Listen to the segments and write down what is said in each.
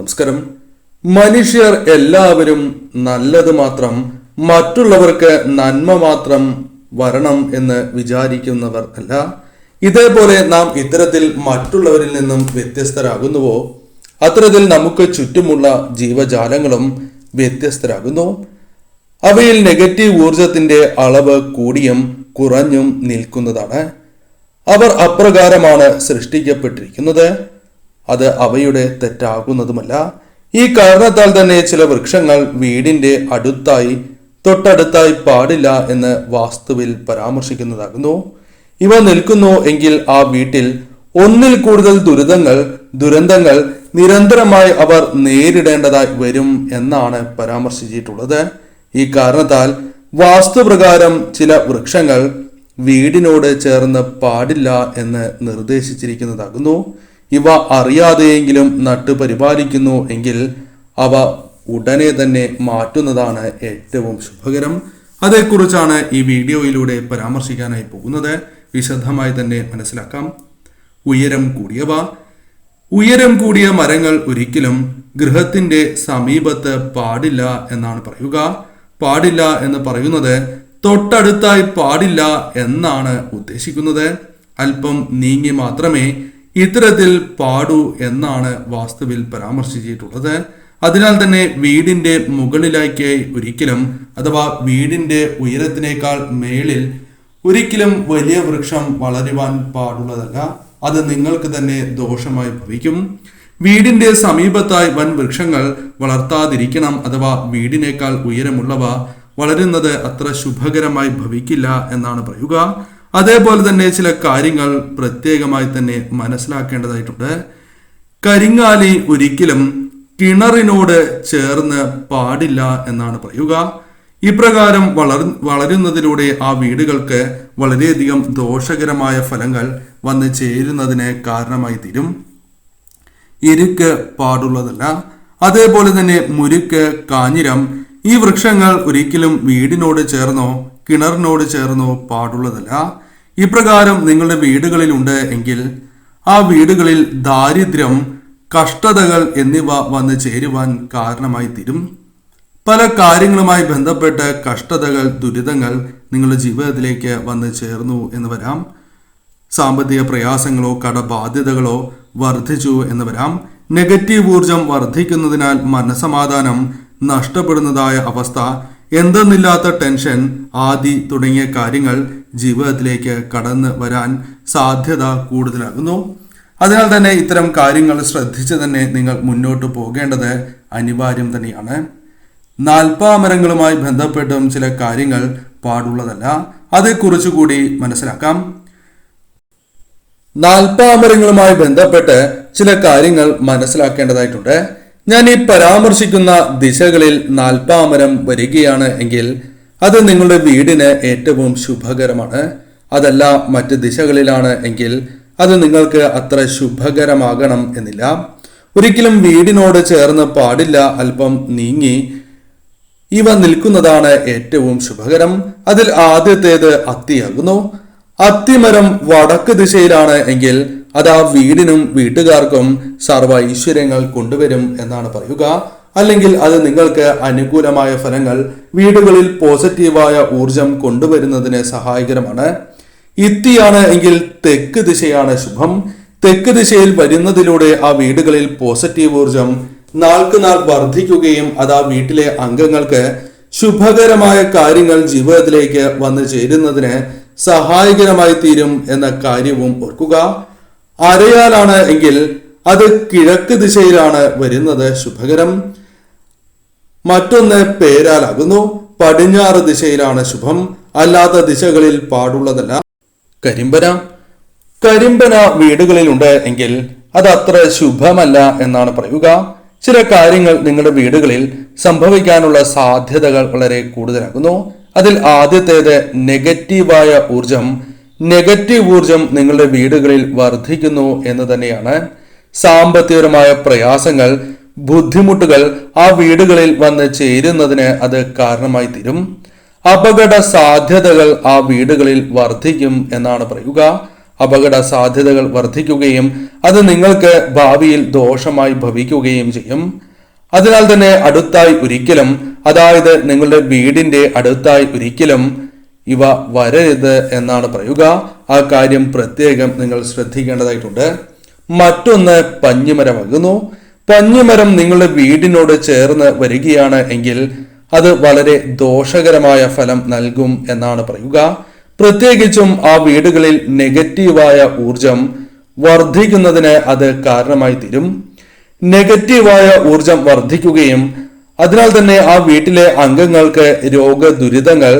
നമസ്കാരം. മനുഷ്യർ എല്ലാവരും നല്ലത് മാത്രം മറ്റുള്ളവർക്ക് നന്മ മാത്രം വരണം എന്ന് വിചാരിക്കുന്നവർ അല്ല. ഇതേപോലെ നാം ഇത്തരത്തിൽ മറ്റുള്ളവരിൽ നിന്നും വ്യത്യസ്തരാകുന്നുവോ? അത്തരത്തിൽ നമുക്ക് ചുറ്റുമുള്ള ജീവജാലങ്ങളും വ്യത്യസ്തരാകുന്നു. അവയിൽ നെഗറ്റീവ് ഊർജത്തിന്റെ അളവ് കൂടിയും കുറഞ്ഞും നിൽക്കുന്നതാണ്. അവർ അപ്രകാരമാണ് സൃഷ്ടിക്കപ്പെട്ടിരിക്കുന്നത്. അത് അവയുടെ തെറ്റാകുന്നതുമല്ല. ഈ കാരണത്താൽ തന്നെ ചില വൃക്ഷങ്ങൾ വീടിന്റെ അടുത്തായി തൊട്ടടുത്തായി പാടില്ല എന്ന് വാസ്തുവിൽ പരാമർശിക്കുന്നതാകുന്നു. ഇവ നിൽക്കുന്നു എങ്കിൽ ആ വീട്ടിൽ ഒന്നിൽ കൂടുതൽ ദുരിതങ്ങൾ ദുരന്തങ്ങൾ നിരന്തരമായി അവർ നേരിടേണ്ടതായി വരും എന്നാണ് പരാമർശിച്ചിട്ടുള്ളത്. ഈ കാരണത്താൽ വാസ്തുപ്രകാരം ചില വൃക്ഷങ്ങൾ വീടിനോട് ചേർന്ന് പാടില്ല എന്ന് നിർദ്ദേശിച്ചിരിക്കുന്നതാകുന്നു. ഇവ അറിയാതെയെങ്കിലും നട്ടു പരിപാലിക്കുന്നു എങ്കിൽ അവ ഉടനെ തന്നെ മാറ്റുന്നതാണ് ഏറ്റവും ശുഭകരം. അതേക്കുറിച്ചാണ് ഈ വീഡിയോയിലൂടെ പരാമർശിക്കാനായി പോകുന്നത്. വിശദമായി തന്നെ മനസ്സിലാക്കാം. ഉയരം കൂടിയവ. ഉയരം കൂടിയ മരങ്ങൾ ഒരിക്കലും ഗൃഹത്തിന്റെ സമീപത്ത് പാടില്ല എന്നാണ് പറയുക. പാടില്ല എന്ന് പറയുന്നത് തൊട്ടടുത്തായി പാടില്ല എന്നാണ് ഉദ്ദേശിക്കുന്നത്. അല്പം നീങ്ങി മാത്രമേ ഇത്തരത്തിൽ പാടൂ എന്നാണ് വാസ്തുവിൽ പരാമർശിച്ചിട്ടുള്ളത്. അതിനാൽ തന്നെ വീടിന്റെ മുകളിലേക്ക് ഒരിക്കലും അഥവാ വീടിന്റെ ഉയരത്തിനേക്കാൾ മേളിൽ ഒരിക്കലും വലിയ വൃക്ഷം വളരുവാൻ പാടുള്ളതല്ല. അത് നിങ്ങൾക്ക് തന്നെ ദോഷമായി ഭവിക്കും. വീടിന്റെ സമീപത്തായി വൻ വൃക്ഷങ്ങൾ വളർത്താതിരിക്കണം അഥവാ വീടിനേക്കാൾ ഉയരമുള്ളവ വളരുന്നത് അത്ര ശുഭകരമായി ഭവിക്കില്ല എന്നാണ് പറയുക. അതേപോലെ തന്നെ ചില കാര്യങ്ങൾ പ്രത്യേകമായി തന്നെ മനസ്സിലാക്കേണ്ടതായിട്ടുണ്ട്. കരിങ്ങാലി ഒരിക്കലും കിണറിനോട് ചേർന്ന് പാടില്ല എന്നാണ് പറയുക. ഇപ്രകാരം വളർ വളരുന്നതിലൂടെ ആ വീടുകൾക്ക് വളരെയധികം ദോഷകരമായ ഫലങ്ങൾ വന്ന് ചേരുന്നതിന് കാരണമായി തീരും. ഇരുക്ക് പാടുള്ളതല്ല. അതേപോലെ തന്നെ മുരുക്ക് കാഞ്ഞിരം ഈ വൃക്ഷങ്ങൾ ഒരിക്കലും വീടിനോട് ചേർന്നോ കിണറിനോട് ചേർന്നോ പാടുള്ളതല്ല. ഇപ്രകാരം നിങ്ങളുടെ വീടുകളിലുണ്ട് എങ്കിൽ ആ വീടുകളിൽ ദാരിദ്ര്യം കഷ്ടതകൾ എന്നിവ വന്ന് ചേരുവാൻ കാരണമായി തീരും. പല കാര്യങ്ങളുമായി ബന്ധപ്പെട്ട് കഷ്ടതകൾ ദുരിതങ്ങൾ നിങ്ങളുടെ ജീവിതത്തിലേക്ക് വന്ന് ചേർന്നു എന്ന് വരാം. സാമ്പത്തിക പ്രയാസങ്ങളോ കടബാധ്യതകളോ വർദ്ധിച്ചു എന്ന് വരാം. നെഗറ്റീവ് ഊർജം വർദ്ധിക്കുന്നതിനാൽ മനസമാധാനം നഷ്ടപ്പെടുന്നതായ അവസ്ഥ എന്തെന്നില്ലാത്ത ടെൻഷൻ ആദി തുടങ്ങിയ കാര്യങ്ങൾ ജീവിതത്തിലേക്ക് കടന്നു വരാൻ സാധ്യത കൂടുതലാകുന്നു. അതിനാൽ തന്നെ ഇത്തരം കാര്യങ്ങൾ ശ്രദ്ധിച്ച് തന്നെ നിങ്ങൾ മുന്നോട്ട് പോകേണ്ടത് അനിവാര്യം തന്നെയാണ്. നാൽപ്പാമരങ്ങളുമായി ബന്ധപ്പെട്ടും ചില കാര്യങ്ങൾ പാടുള്ളതല്ല. അതേക്കുറിച്ച് കൂടി മനസ്സിലാക്കാം. നാൽപ്പാമരങ്ങളുമായി ബന്ധപ്പെട്ട് ചില കാര്യങ്ങൾ മനസ്സിലാക്കേണ്ടതായിട്ടുണ്ട്. ഞാൻ ഈ പരാമർശിക്കുന്ന ദിശകളിൽ നാൽപ്പാമരം വരികയാണ് എങ്കിൽ അത് നിങ്ങളുടെ വീടിന് ഏറ്റവും ശുഭകരമാണ്. അതല്ല മറ്റ് ദിശകളിലാണ് എങ്കിൽ അത് നിങ്ങൾക്ക് അത്ര ശുഭകരമാകണം എന്നില്ല. ഒരിക്കലും വീടിനോട് ചേർന്ന് പാടില്ല അല്പം നീങ്ങി. ഇവ നിൽക്കുന്നതാണ് ഏറ്റവും ശുഭകരം. അതിൽ ആദ്യത്തേത് അത്തിയാകുന്നു. അത്തിമരം വടക്ക് ദിശയിലാണ് എങ്കിൽ അത് ആ വീടിനും വീട്ടുകാർക്കും സർവ ഐശ്വര്യങ്ങൾ കൊണ്ടുവരും എന്നാണ് പറയുക. അല്ലെങ്കിൽ അത് നിങ്ങൾക്ക് അനുകൂലമായ ഫലങ്ങൾ വീടുകളിൽ പോസിറ്റീവായ ഊർജം കൊണ്ടുവരുന്നതിന് സഹായകരമാണ്. ഇത്തിയാണ് എങ്കിൽ തെക്ക് ദിശയാണ് ശുഭം. തെക്ക് ദിശയിൽ വരുന്നതിലൂടെ ആ വീടുകളിൽ പോസിറ്റീവ് ഊർജം നാൾക്ക് നാൾ വർദ്ധിക്കുകയും അത് ആ വീട്ടിലെ അംഗങ്ങൾക്ക് ശുഭകരമായ കാര്യങ്ങൾ ജീവിതത്തിലേക്ക് വന്നു ചേരുന്നതിന് സഹായകരമായി തീരും എന്ന കാര്യവും ഓർക്കുക. അരയാലാണ് എങ്കിൽ അത് കിഴക്ക് ദിശയിലാണ് വരുന്നത് ശുഭകരം. മറ്റൊന്ന് പേരാലാകുന്നു. പടിഞ്ഞാറ് ദിശയിലാണ് ശുഭം. അല്ലാത്ത ദിശകളിൽ പാടുള്ളതല്ല. കരിമ്പന. കരിമ്പന വീടുകളിലുണ്ട് എങ്കിൽ അത് അത്ര ശുഭമല്ല എന്നാണ് പറയുക. ചില കാര്യങ്ങൾ നിങ്ങളുടെ വീടുകളിൽ സംഭവിക്കാനുള്ള സാധ്യതകൾ വളരെ കൂടുതലാകുന്നു. അതിൽ ആദ്യത്തേത് നെഗറ്റീവായ ഊർജം നെഗറ്റീവ് ഊർജം നിങ്ങളുടെ വീടുകളിൽ വർദ്ധിക്കുന്നു എന്ന് തന്നെയാണ്. സാമ്പത്തികപരമായ പ്രയാസങ്ങൾ ബുദ്ധിമുട്ടുകൾ ആ വീടുകളിൽ വന്ന് ചേരുന്നതിന് അത് കാരണമായി തീരും. അപകട സാധ്യതകൾ ആ വീടുകളിൽ വർദ്ധിക്കും എന്നാണ് പറയുക. അപകട സാധ്യതകൾ വർദ്ധിക്കുകയും അത് നിങ്ങൾക്ക് ഭാവിയിൽ ദോഷമായി ഭവിക്കുകയും ചെയ്യും. അതിനാൽ തന്നെ അടുത്തായി ഒരിക്കലും അതായത് നിങ്ങളുടെ വീടിന്റെ അടുത്തായി ഒരിക്കലും ഇവ വരരുത് എന്നാണ് പറയുക. ആ കാര്യം പ്രത്യേകം നിങ്ങൾ ശ്രദ്ധിക്കേണ്ടതായിട്ടുണ്ട്. മറ്റൊന്ന് പഞ്ഞിമരമാകുന്നു പഞ്ഞിമരം നിങ്ങളുടെ വീടിനോട് ചേർന്ന് വരികയാണ് എങ്കിൽ അത് വളരെ ദോഷകരമായ ഫലം നൽകും എന്നാണ് പറയുക. പ്രത്യേകിച്ചും ആ വീടുകളിൽ നെഗറ്റീവായ ഊർജം വർദ്ധിക്കുന്നതിന് അത് കാരണമായി തീരും. നെഗറ്റീവായ ഊർജം വർദ്ധിക്കുകയും അതിനാൽ തന്നെ ആ വീട്ടിലെ അംഗങ്ങൾക്ക് രോഗദുരിതങ്ങൾ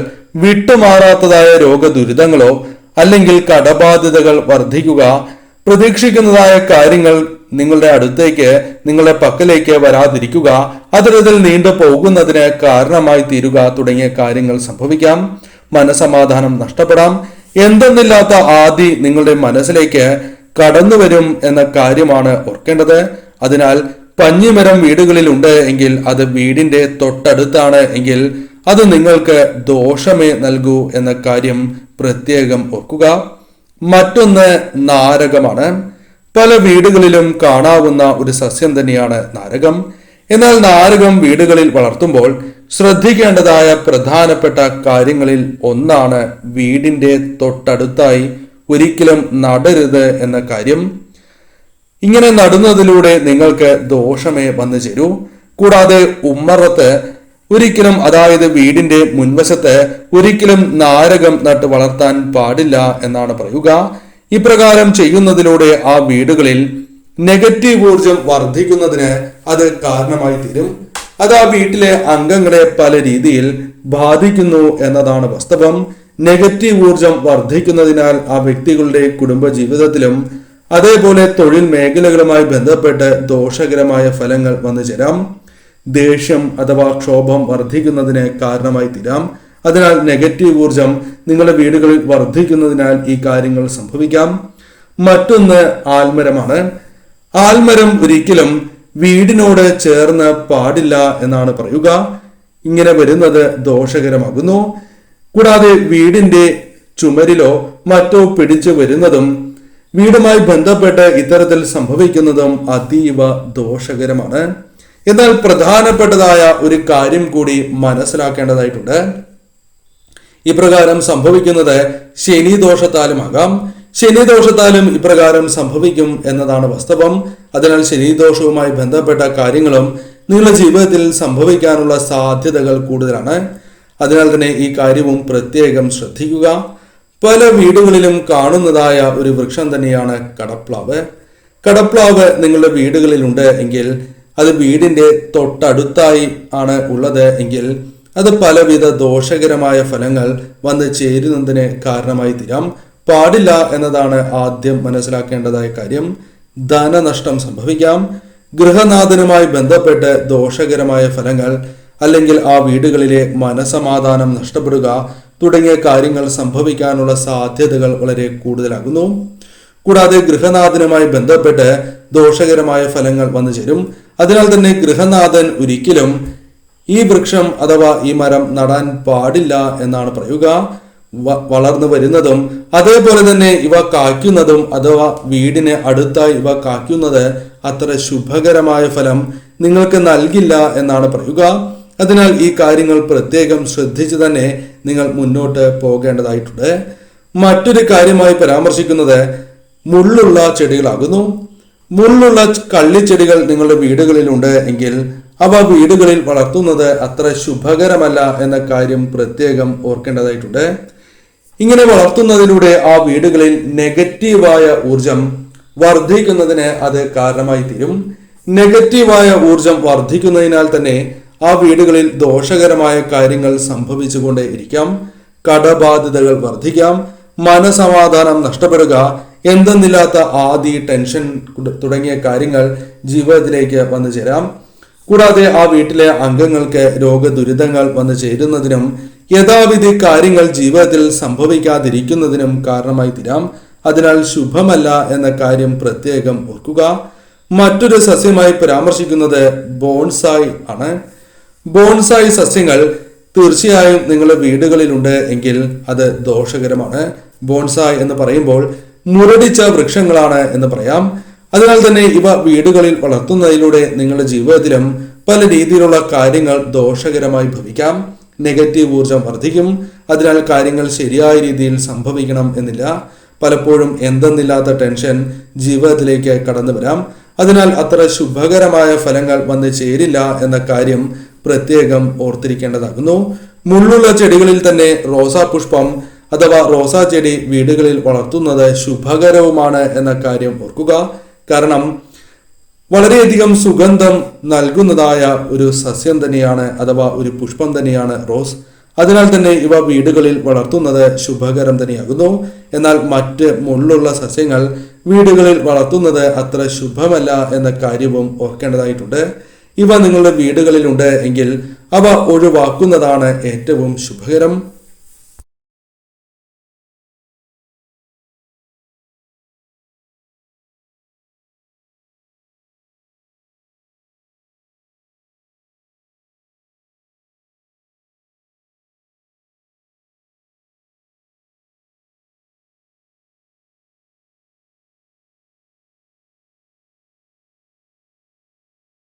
വിട്ടുമാറാത്തതായ രോഗദുരിതങ്ങളോ അല്ലെങ്കിൽ കടബാധ്യതകൾ വർദ്ധിക്കുക പ്രതീക്ഷിക്കുന്നതായ കാര്യങ്ങൾ നിങ്ങളുടെ അടുത്തേക്ക് നിങ്ങളുടെ പക്കലേക്ക് വരാതിരിക്കുക അത്തരത്തിൽ നീണ്ടു പോകുന്നതിന് കാരണമായി തീരുക തുടങ്ങിയ കാര്യങ്ങൾ സംഭവിക്കാം. മനസമാധാനം നഷ്ടപ്പെടാം. എന്തെന്നില്ലാത്ത ആദി നിങ്ങളുടെ മനസ്സിലേക്ക് കടന്നു വരും എന്ന കാര്യമാണ് ഓർക്കേണ്ടത്. അതിനാൽ പഞ്ഞിമരം വീടുകളിൽ ഉണ്ട് എങ്കിൽ അത് വീടിന്റെ തൊട്ടടുത്താണ് എങ്കിൽ അത് നിങ്ങൾക്ക് ദോഷമേ നൽകൂ എന്ന കാര്യം പ്രത്യേകം ഓർക്കുക. മറ്റൊന്ന് നാരകമാണ്. പല വീടുകളിലും കാണാവുന്ന ഒരു സസ്യം തന്നെയാണ് നാരകം. എന്നാൽ നാരകം വീടുകളിൽ വളർത്തുമ്പോൾ ശ്രദ്ധിക്കേണ്ടതായ പ്രധാനപ്പെട്ട കാര്യങ്ങളിൽ ഒന്നാണ് വീടിന്റെ തൊട്ടടുത്തായി ഒരിക്കലും നടരുത് എന്ന കാര്യം. ഇങ്ങനെ നടുന്നതിലൂടെ നിങ്ങൾക്ക് ദോഷമേ വന്നു ചേരൂ. കൂടാതെ ഉമ്മറത്ത് ഒരിക്കലും അതായത് വീടിന്റെ മുൻവശത്ത് ഒരിക്കലും നാരകം നട്ട് വളർത്താൻ പാടില്ല എന്നാണ് പറയുക. ഇപ്രകാരം ചെയ്യുന്നതിലൂടെ ആ വീടുകളിൽ നെഗറ്റീവ് ഊർജം വർദ്ധിക്കുന്നതിന് അത് കാരണമായി തീരും. അത് ആ വീട്ടിലെ അംഗങ്ങളെ പല രീതിയിൽ ബാധിക്കുന്നു എന്നതാണ് വാസ്തവം. നെഗറ്റീവ് ഊർജം വർദ്ധിക്കുന്നതിനാൽ ആ വ്യക്തികളുടെ കുടുംബ ജീവിതത്തിലും അതേപോലെ തൊഴിൽ മേഖലകളുമായി ബന്ധപ്പെട്ട് ദോഷകരമായ ഫലങ്ങൾ വന്നു ചേരാം ദേഷ്യം അഥവാ ക്ഷോഭം വർദ്ധിക്കുന്നതിന് കാരണമായി തീരാം. അതിനാൽ നെഗറ്റീവ് ഊർജം നിങ്ങളുടെ വീടുകളിൽ വർദ്ധിക്കുന്നതിനാൽ ഈ കാര്യങ്ങൾ സംഭവിക്കാം. മറ്റൊന്ന് ആൽമരമാണ്. ആൽമരം ഒരിക്കലും വീടിനോട് ചേർന്ന് പാടില്ല എന്നാണ് പറയുക. ഇങ്ങനെ വരുന്നത് ദോഷകരമാകുന്നു. കൂടാതെ വീടിന്റെ ചുമരിലോ മറ്റോ പിടിച്ചു വരുന്നതും വീടുമായി ബന്ധപ്പെട്ട് ഇത്തരത്തിൽ സംഭവിക്കുന്നതും അതീവ ദോഷകരമാണ്. എന്നാൽ പ്രധാനപ്പെട്ടതായ ഒരു കാര്യം കൂടി മനസ്സിലാക്കേണ്ടതായിട്ടുണ്ട്. ഇപ്രകാരം സംഭവിക്കുന്നത് ശനി ദോഷത്താലുമാകാം ശനി ദോഷത്താലും ഇപ്രകാരം സംഭവിക്കും എന്നതാണ് വാസ്തവം. അതിനാൽ ശനി ദോഷവുമായി ബന്ധപ്പെട്ട കാര്യങ്ങളും നിങ്ങളുടെ ജീവിതത്തിൽ സംഭവിക്കാനുള്ള സാധ്യതകൾ കൂടുതലാണ്. അതിനാൽ തന്നെ ഈ കാര്യവും പ്രത്യേകം ശ്രദ്ധിക്കുക. പല വീടുകളിലും കാണുന്നതായ ഒരു വൃക്ഷം തന്നെയാണ് കടപ്ലാവ്. കടപ്ലാവ് നിങ്ങളുടെ വീടുകളിലുണ്ട് എങ്കിൽ അത് വീടിന്റെ തൊട്ടടുത്തായി ആണ് ഉള്ളത് എങ്കിൽ അത് പലവിധ ദോഷകരമായ ഫലങ്ങൾ വന്ന് ചേരുന്നതിന് കാരണമായി തീരാം. പാടില്ല എന്നതാണ് ആദ്യം മനസ്സിലാക്കേണ്ടതായ കാര്യം. ധനനഷ്ടം സംഭവിക്കാം. ഗൃഹനാഥനുമായി ബന്ധപ്പെട്ട് ദോഷകരമായ ഫലങ്ങൾ അല്ലെങ്കിൽ ആ വീടുകളിലെ മനസമാധാനം നഷ്ടപ്പെടുക തുടങ്ങിയ കാര്യങ്ങൾ സംഭവിക്കാനുള്ള സാധ്യതകൾ വളരെ കൂടുതലാകുന്നു. കൂടാതെ ഗൃഹനാഥനുമായി ബന്ധപ്പെട്ട് ദോഷകരമായ ഫലങ്ങൾ വന്നു ചേരും. അതിനാൽ തന്നെ ഗൃഹനാഥൻ ഒരിക്കലും ഈ വൃക്ഷം അഥവാ ഈ മരം നടാൻ പാടില്ല എന്നാണ് പറയുക. വളർന്നു വരുന്നതും അതേപോലെ തന്നെ ഇവ കായ്ക്കുന്നതും അഥവാ വീടിന് അടുത്തായി ഇവ കായ്ക്കുന്നത് അത്ര ശുഭകരമായ ഫലം നിങ്ങൾക്ക് നൽകില്ല എന്നാണ് പറയുക. അതിനാൽ ഈ കാര്യങ്ങൾ പ്രത്യേകം ശ്രദ്ധിച്ച് തന്നെ നിങ്ങൾ മുന്നോട്ട് പോകേണ്ടതായിട്ടുണ്ട്. മറ്റൊരു കാര്യമായി പരാമർശിക്കുന്നത് മുള്ളുള്ള ചെടികളാകുന്നു. മുള്ളുള്ള കള്ളിച്ചെടികൾ നിങ്ങളുടെ വീടുകളിലുണ്ട് എങ്കിൽ അവ വീടുകളിൽ വളർത്തുന്നത് അത്ര ശുഭകരമല്ല എന്ന കാര്യം പ്രത്യേകം ഓർക്കേണ്ടതായിട്ടുണ്ട്. ഇങ്ങനെ വളർത്തുന്നതിലൂടെ ആ വീടുകളിൽ നെഗറ്റീവായ ഊർജം വർദ്ധിക്കുന്നതിന് അത് കാരണമായി തീരും. നെഗറ്റീവായ ഊർജം വർദ്ധിക്കുന്നതിനാൽ തന്നെ ആ വീടുകളിൽ ദോഷകരമായ കാര്യങ്ങൾ സംഭവിച്ചുകൊണ്ടേ ഇരിക്കാം കടബാധ്യതകൾ വർദ്ധിക്കാം. മനസമാധാനം നഷ്ടപ്പെടുക. എന്തെന്നില്ലാത്ത ആദി ടെൻഷൻ തുടങ്ങിയ കാര്യങ്ങൾ ജീവിതത്തിലേക്ക് വന്നു ചേരാം. കൂടാതെ ആ വീട്ടിലെ അംഗങ്ങൾക്ക് രോഗദുരിതങ്ങൾ വന്നു ചേരുന്നതിനും യഥാവിധി കാര്യങ്ങൾ ജീവിതത്തിൽ സംഭവിക്കാതിരിക്കുന്നതിനും കാരണമായി തീരാം. അതിനാൽ ശുഭമല്ല എന്ന കാര്യം പ്രത്യേകം ഓർക്കുക. മറ്റൊരു സസ്യമായി പരാമർശിക്കുന്നത് ബോൺസായി ആണ്. ബോൺസായി സസ്യങ്ങൾ തീർച്ചയായും നിങ്ങളുടെ വീടുകളിലുണ്ട് എങ്കിൽ അത് ദോഷകരമാണ്. ബോൺസായ് എന്ന് പറയുമ്പോൾ മുരടിച്ച വൃക്ഷങ്ങളാണ് എന്ന് പറയാം. അതിനാൽ തന്നെ ഇവ വീടുകളിൽ വളർത്തുന്നതിലൂടെ നിങ്ങളുടെ ജീവിതത്തിലും പല രീതിയിലുള്ള കാര്യങ്ങൾ ദോഷകരമായി ഭവിക്കാം. നെഗറ്റീവ് ഊർജം വർദ്ധിക്കും. അതിനാൽ കാര്യങ്ങൾ ശരിയായ രീതിയിൽ സംഭവിക്കണം എന്നില്ല. പലപ്പോഴും എന്തെന്നില്ലാത്ത ടെൻഷൻ ജീവിതത്തിലേക്ക് കടന്നു വരാം. അതിനാൽ അത്ര ശുഭകരമായ ഫലങ്ങൾ വന്ന് ചേരില്ല എന്ന കാര്യം പ്രത്യേകം ഓർത്തിരിക്കേണ്ടതാകുന്നു. മുള്ളുള്ള ചെടികളിൽ തന്നെ റോസാ പുഷ്പം അഥവാ റോസാ ചെടി വീടുകളിൽ വളർത്തുന്നത് ശുഭകരവുമാണ് എന്ന കാര്യം ഓർക്കുക. കാരണം വളരെയധികം സുഗന്ധം നൽകുന്നതായ ഒരു സസ്യം തന്നെയാണ് അഥവാ ഒരു പുഷ്പം തന്നെയാണ് റോസ്. അതിനാൽ തന്നെ ഇവ വീടുകളിൽ വളർത്തുന്നത് ശുഭകരം തന്നെയാകുന്നു. എന്നാൽ മറ്റ് മുള്ളുള്ള സസ്യങ്ങൾ വീടുകളിൽ വളർത്തുന്നത് അത്ര ശുഭമല്ല എന്ന കാര്യവും ഓർക്കേണ്ടതായിട്ടുണ്ട്. ഇവ നിങ്ങളുടെ വീടുകളിലുണ്ട് എങ്കിൽ അവ ഒഴിവാക്കുന്നതാണ് ഏറ്റവും ശുഭകരം.